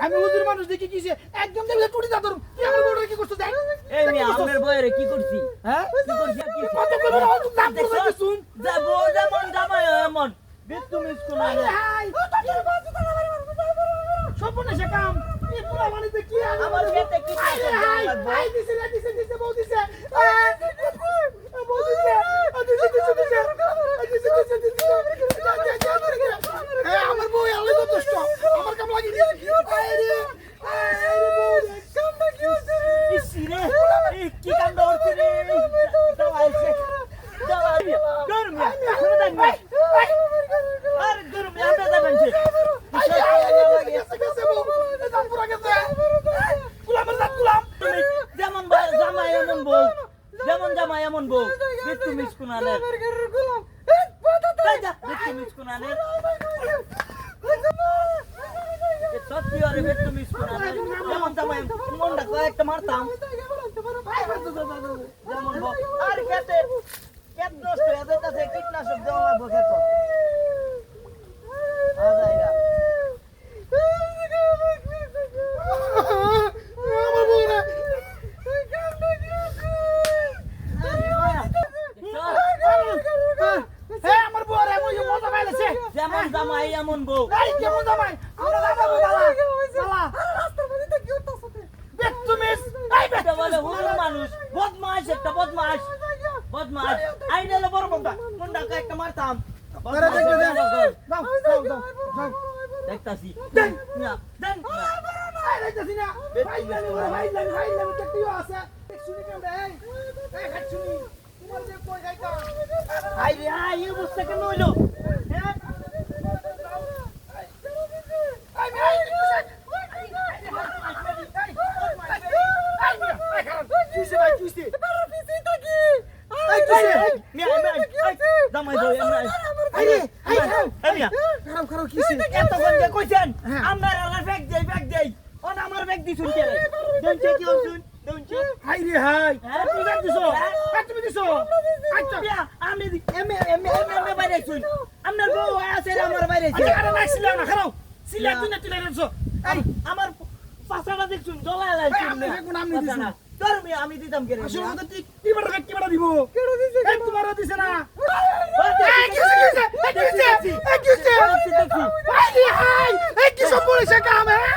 আমি হুজুর মানুষ দেখি কিছে একদম দেখলে টুটি দাদর। তুই আমার বড় কি করছিস? দেখ। এই কি করছি? হ্যাঁ? কি করছি কি? কত করে নাম দেখছ? করে শুন। যা বউ যেমন জামাই এমন। বেতুমি কোন আরে হাই। সর্বনাশা কাম। এই পুরা মানে কি আমার খেতে কি? হাই দিছে দিছে দিছে আয়, বউ দিছে আ, দিছে দিছে দিছে আ, দিছে দিছে দিছে যা, যা, যা, যা, যা। এ, আমার বউ আলো যথেষ্ট আমার কাম লাগি আরে আরে বউ রে কামটা কি হচ্ছে রে ইসি রে এই কি কাণ্ড হচ্ছে রে জামাই এসে জামাই গরম মিয়া শুনে দেন মিয়া আরে গরম মিয়া আমরা যাবেন সে আরে আরে গেছে গেছে বউ এ দাম পুরা গেছে গুলামের দাঁত গুলাম তুমি যেমন বা- জামাই এমন বউ, যেমন জামাই এমন বউ। বেতু মিস কুনানের তাই মিস কুনানের সত্যি আরে বেতু মিস কুনানের যেমন কয়েকটা মারতাম। যেমন আর কীটনাশক দেওয়া লাগবো খেত আজাইরা আমার বউ রে হ্যাঁ আমার বউ রে মই মজা পাইলেছে যেমন জামাই এমন বউ। এই কেমন জামাই? আমরা জামাই বউ বালা। বালা। বেতুমিস এই এটা বলে হুজুর মানুষ। বদমাস একটা বদমাস বদমাস আইনালে বড় মুন্ডা মুন্ডা একটা মারতাম। আরে দেখ। দেখ। দাও দাও দাও দেখতাছি দেন। না। দেন আই রাইতাছি না ভাই লাগে ভাই লাগে ভাই লাগে কেটিও আছে। শুনি কেমন এই। এই খাট শুনি তোমার যে কই গাইতা আই রে আই অবস্থা কেন হইল হ্যাঁ আই ভাই কিসে ভাই কিসে এই কিসে মিয়া মিয়া জামাই দই আমরা আরে আই এই মিয়া খারাপ খারাপ কিসে এতক্ষণ যে কইছেন হ্যাঁ। আমরা আমার ব্যাগ দিছুন কে হ্যাঁ? তুমি দিছো হ্যাঁ তুমি দিছো আচ্ছা আমি এম এম এম এম বাইরে শুন আপনার বউ আছে আমার বাইরে আচ্ছা আরে না সিলা না না তুই দিছো আমার পাছাটা দেখছুন জলা লাইছুন না। কোন আমি দিছি তোর মি আমি দিতাম কেরে আসলে তো ঠিক কি বড় কি বড় দিব? কেন দিছে এই তোমার দিছে। না। এই কি হইছে এই কি হইছে এই কি হইছে এই কি সম্পূর্ণ সে কাম হ্যাঁ